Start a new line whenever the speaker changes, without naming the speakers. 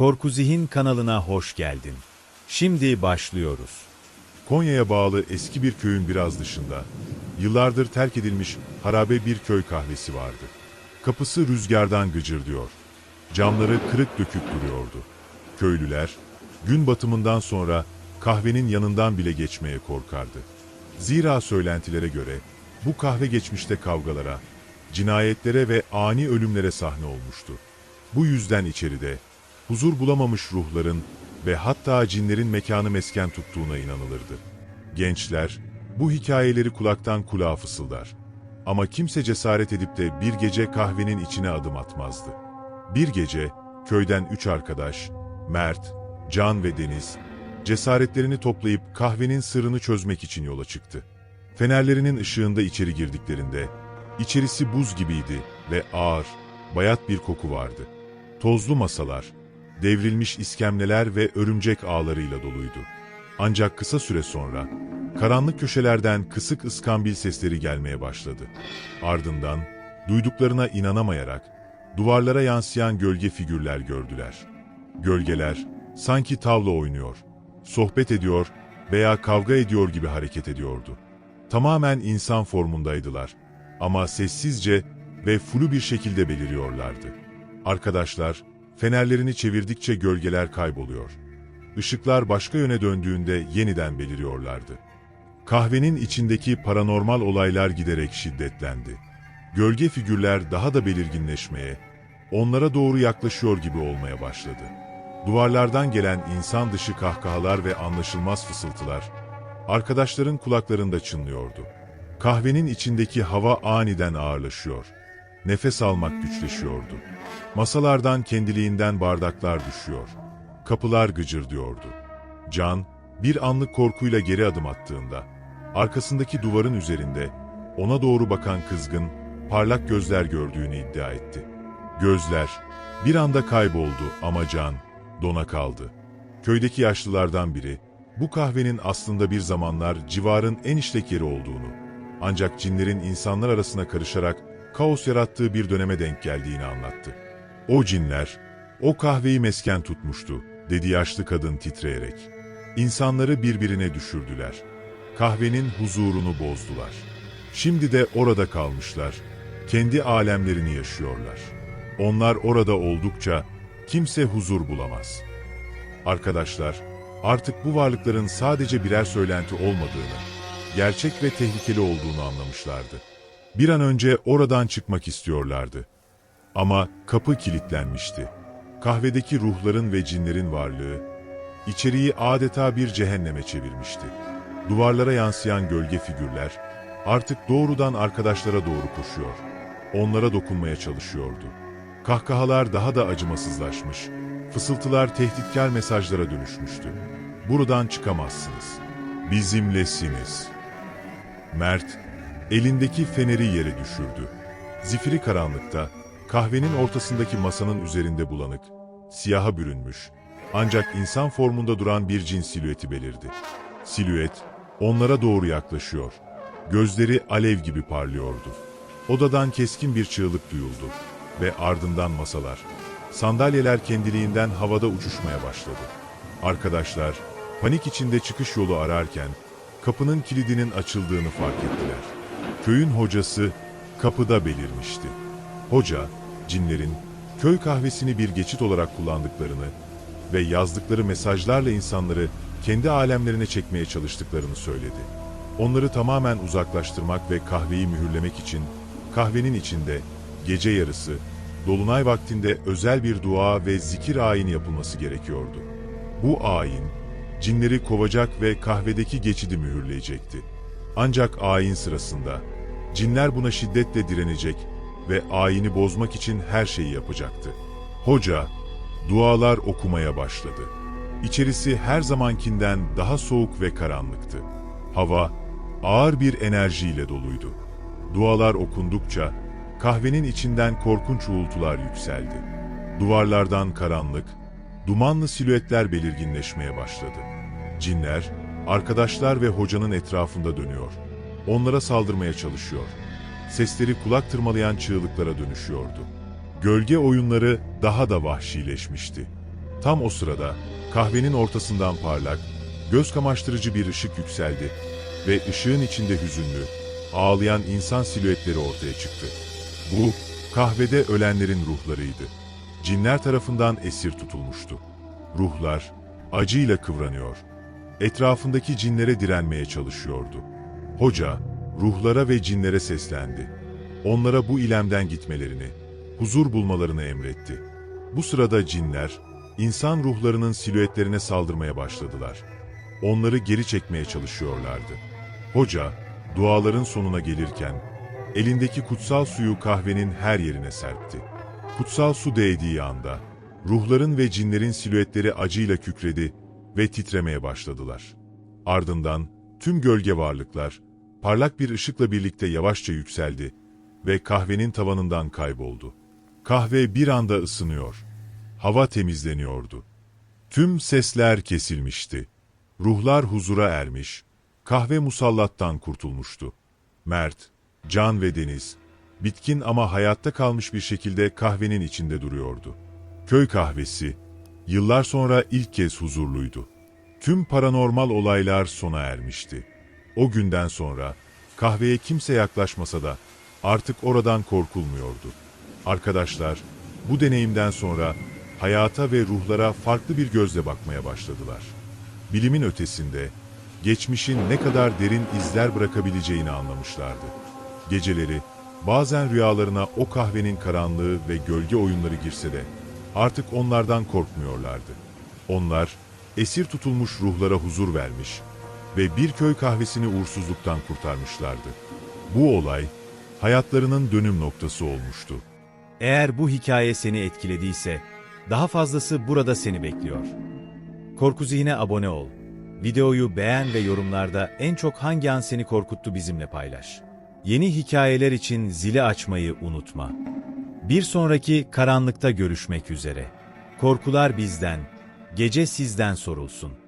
Korku Zihin kanalına hoş geldin. Şimdi başlıyoruz.
Konya'ya bağlı eski bir köyün biraz dışında, yıllardır terk edilmiş harabe bir köy kahvesi vardı. Kapısı rüzgardan gıcırdıyor. Camları kırık dökük duruyordu. Köylüler, gün batımından sonra kahvenin yanından bile geçmeye korkardı. Zira söylentilere göre bu kahve geçmişte kavgalara, cinayetlere ve ani ölümlere sahne olmuştu. Bu yüzden içeride huzur bulamamış ruhların ve hatta cinlerin mekanı mesken tuttuğuna inanılırdı. Gençler bu hikayeleri kulaktan kulağa fısıldar. Ama kimse cesaret edip de bir gece kahvenin içine adım atmazdı. Bir gece köyden üç arkadaş, Mert, Can ve Deniz, cesaretlerini toplayıp kahvenin sırrını çözmek için yola çıktı. Fenerlerinin ışığında içeri girdiklerinde, içerisi buz gibiydi ve ağır, bayat bir koku vardı. Tozlu masalar, devrilmiş iskemleler ve örümcek ağlarıyla doluydu. Ancak kısa süre sonra, karanlık köşelerden kısık ıskambil sesleri gelmeye başladı. Ardından, duyduklarına inanamayarak, duvarlara yansıyan gölge figürler gördüler. Gölgeler, sanki tavla oynuyor, sohbet ediyor veya kavga ediyor gibi hareket ediyordu. Tamamen insan formundaydılar ama sessizce ve flu bir şekilde beliriyorlardı. Arkadaşlar, fenerlerini çevirdikçe gölgeler kayboluyor. Işıklar başka yöne döndüğünde yeniden beliriyorlardı. Kahvenin içindeki paranormal olaylar giderek şiddetlendi. Gölge figürler daha da belirginleşmeye, onlara doğru yaklaşıyor gibi olmaya başladı. Duvarlardan gelen insan dışı kahkahalar ve anlaşılmaz fısıltılar, arkadaşların kulaklarında çınlıyordu. Kahvenin içindeki hava aniden ağırlaşıyor. Nefes almak güçleşiyordu. Masalardan kendiliğinden bardaklar düşüyor. Kapılar gıcırdıyordu. Can, bir anlık korkuyla geri adım attığında, arkasındaki duvarın üzerinde ona doğru bakan kızgın, parlak gözler gördüğünü iddia etti. Gözler bir anda kayboldu ama Can dona kaldı. Köydeki yaşlılardan biri, bu kahvenin aslında bir zamanlar civarın en işlek yeri olduğunu, ancak cinlerin insanlar arasına karışarak kaos yarattığı bir döneme denk geldiğini anlattı. O cinler, o kahveyi mesken tutmuştu, dedi yaşlı kadın titreyerek. İnsanları birbirine düşürdüler. Kahvenin huzurunu bozdular. Şimdi de orada kalmışlar, kendi alemlerini yaşıyorlar. Onlar orada oldukça kimse huzur bulamaz. Arkadaşlar, artık bu varlıkların sadece birer söylenti olmadığını, gerçek ve tehlikeli olduğunu anlamışlardı. Bir an önce oradan çıkmak istiyorlardı. Ama kapı kilitlenmişti. Kahvedeki ruhların ve cinlerin varlığı, içeriği adeta bir cehenneme çevirmişti. Duvarlara yansıyan gölge figürler, artık doğrudan arkadaşlara doğru koşuyor. Onlara dokunmaya çalışıyordu. Kahkahalar daha da acımasızlaşmış, fısıltılar tehditkar mesajlara dönüşmüştü. Buradan çıkamazsınız. Bizimlesiniz. Mert, elindeki feneri yere düşürdü. Zifiri karanlıkta, kahvenin ortasındaki masanın üzerinde bulanık, siyaha bürünmüş, ancak insan formunda duran bir cin silüeti belirdi. Silüet, onlara doğru yaklaşıyor. Gözleri alev gibi parlıyordu. Odadan keskin bir çığlık duyuldu ve ardından masalar, sandalyeler kendiliğinden havada uçuşmaya başladı. Arkadaşlar, panik içinde çıkış yolu ararken, kapının kilidinin açıldığını fark ettiler. Köyün hocası kapıda belirmişti. Hoca, cinlerin köy kahvesini bir geçit olarak kullandıklarını ve yazdıkları mesajlarla insanları kendi alemlerine çekmeye çalıştıklarını söyledi. Onları tamamen uzaklaştırmak ve kahveyi mühürlemek için kahvenin içinde gece yarısı, dolunay vaktinde özel bir dua ve zikir ayini yapılması gerekiyordu. Bu ayin, cinleri kovacak ve kahvedeki geçidi mühürleyecekti. Ancak ayin sırasında, cinler buna şiddetle direnecek ve ayini bozmak için her şeyi yapacaktı. Hoca, dualar okumaya başladı. İçerisi her zamankinden daha soğuk ve karanlıktı. Hava, ağır bir enerjiyle doluydu. Dualar okundukça, kahvenin içinden korkunç uğultular yükseldi. Duvarlardan karanlık, dumanlı silüetler belirginleşmeye başladı. Cinler, arkadaşlar ve hocanın etrafında dönüyor. Onlara saldırmaya çalışıyor. Sesleri kulak tırmalayan çığlıklara dönüşüyordu. Gölge oyunları daha da vahşileşmişti. Tam o sırada kahvenin ortasından parlak, göz kamaştırıcı bir ışık yükseldi ve ışığın içinde hüzünlü, ağlayan insan silüetleri ortaya çıktı. Bu, kahvede ölenlerin ruhlarıydı. Cinler tarafından esir tutulmuştu. Ruhlar acıyla kıvranıyor. Etrafındaki cinlere direnmeye çalışıyordu. Hoca, ruhlara ve cinlere seslendi. Onlara bu ilemden gitmelerini, huzur bulmalarını emretti. Bu sırada cinler, insan ruhlarının silüetlerine saldırmaya başladılar. Onları geri çekmeye çalışıyorlardı. Hoca, duaların sonuna gelirken, elindeki kutsal suyu kahvenin her yerine serpti. Kutsal su değdiği anda, ruhların ve cinlerin silüetleri acıyla kükredi ve titremeye başladılar. Ardından tüm gölge varlıklar, parlak bir ışıkla birlikte yavaşça yükseldi ve kahvenin tavanından kayboldu. Kahve bir anda ısınıyor. Hava temizleniyordu. Tüm sesler kesilmişti. Ruhlar huzura ermiş, kahve musallattan kurtulmuştu. Mert, Can ve Deniz, bitkin ama hayatta kalmış bir şekilde kahvenin içinde duruyordu. Köy kahvesi, yıllar sonra ilk kez huzurluydu. Tüm paranormal olaylar sona ermişti. O günden sonra kahveye kimse yaklaşmasa da artık oradan korkulmuyordu. Arkadaşlar, bu deneyimden sonra hayata ve ruhlara farklı bir gözle bakmaya başladılar. Bilimin ötesinde, geçmişin ne kadar derin izler bırakabileceğini anlamışlardı. Geceleri, bazen rüyalarına o kahvenin karanlığı ve gölge oyunları girse de, artık onlardan korkmuyorlardı. Onlar, esir tutulmuş ruhlara huzur vermiş ve bir köy kahvesini uğursuzluktan kurtarmışlardı. Bu olay, hayatlarının dönüm noktası olmuştu.
Eğer bu hikaye seni etkilediyse, daha fazlası burada seni bekliyor. Korku Zihne abone ol. Videoyu beğen ve yorumlarda en çok hangi an seni korkuttu bizimle paylaş. Yeni hikayeler için zili açmayı unutma. Bir sonraki karanlıkta görüşmek üzere. Korkular bizden, gece sizden sorulsun.